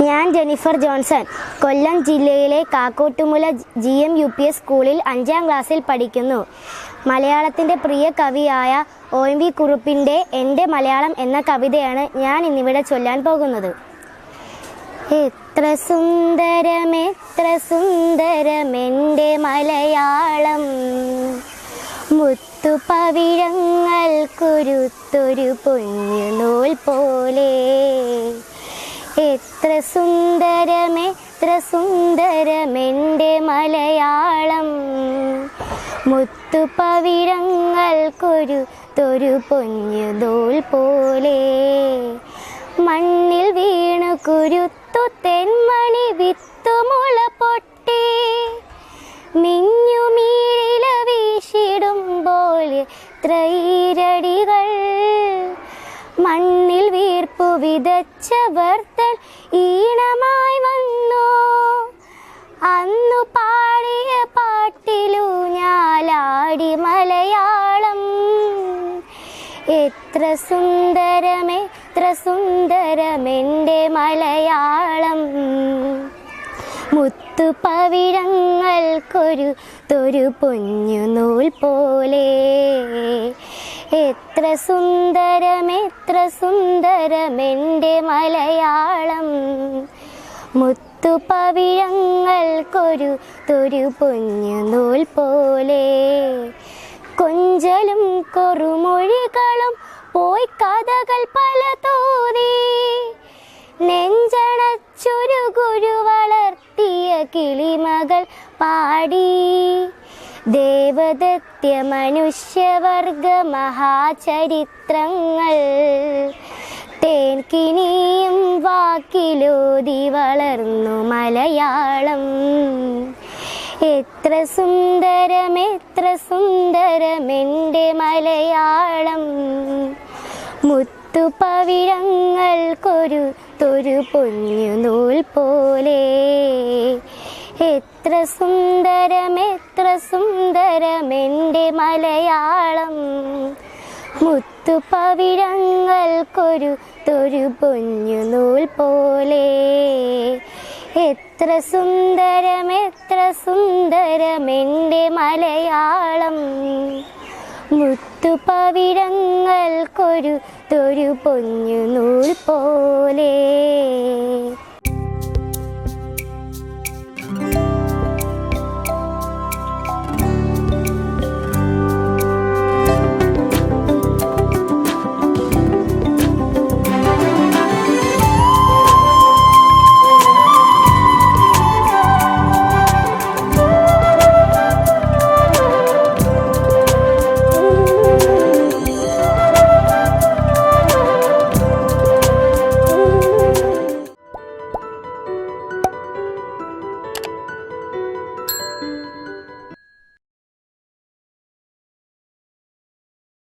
ഞാൻ Jennifer Johnson. Kollam ജില്ലയിലെ Kakkottumula G M U P S സ്കൂളിൽ അഞ്ചാം ക്ലാസ്സിൽ പഠിക്കുന്നു. മലയാളത്തിന്റെ പ്രിയ കവിയായ ഒ എം വി കുറുപ്പിന്റെ എന്റെ മലയാളം എന്ന കവിതയാണ് ഞാൻ ഇന്നിവിടെ ചൊല്ലാൻ പോകുന്നത്. എത്ര സുന്ദരം എത്ര സുന്ദരം എന്റെ മലയാളം. മുത്തുപവിഴങ്ങൾ കുരുത്തൊരു പൊഞ്ഞു നൂൽ പോലെ. എത്ര സുന്ദരം എത്ര സുന്ദരം എന്റെ മലയാളം മുത്തുപവിഴങ്ങൾക്കൊരു തൊരു പൊഞ്ഞു നൂൽ പോലെ. മണ്ണിൽ വീണു കുരുത്തു തെന്മണി വിത്തുമുള പൊട്ടി. മിഞ്ഞുമീഴില വീശിടുമ്പോൾ ത്രൈരടികൾ മണ്ണിൽ വീർപ്പു വിതച്ചവർ എത്ര ത്രസുന്ദരമെന്റെ മലയാളം. മുത്തുപവിഴങ്ങൾക്കൊരു തൊരു പൊഞ്ഞു നൂൽ പോലെ. എത്ര സുന്ദരം എത്ര മലയാളം. എന്റെ മലയാളം മുത്തുപവിഴങ്ങൾക്കൊരു തൊരു പൊഞ്ഞു നൂൽ പോലെ. കൊഞ്ചലും കൊറുമൊഴികളും പോയി കഥകൾ പല തോന്നി. നെഞ്ചണച്ചൊരു ഗുരു വളർത്തിയ കിളിമകൾ പാടി. ദേവദത്യ മനുഷ്യവർഗ മഹാചരിത്രങ്ങൾ. തേൻകിനിയും വാക്കിലോതി വളർന്നു മലയാളം. എത്ര സുന്ദരം എത്ര സുന്ദരം എന്റെ മലയാളം. മുത്തുപവിഴങ്ങൾക്കൊരു തൊരു പൊന്നു നൂൽ പോലെ. എത്ര സുന്ദരം എത്ര സുന്ദരം എന്റെ മലയാളം. മുത്തുപവിഴങ്ങൾക്കൊരു തൊരു പൊന്നു നൂൽ പോലെ. എത്ര സുന്ദരം എത്ര സുന്ദരം എന്റെ മലയാളം മുത്തുപവിഴങ്ങൾക്കൊരു തൊരു പൊഞ്ഞു നൂൽ പോലെ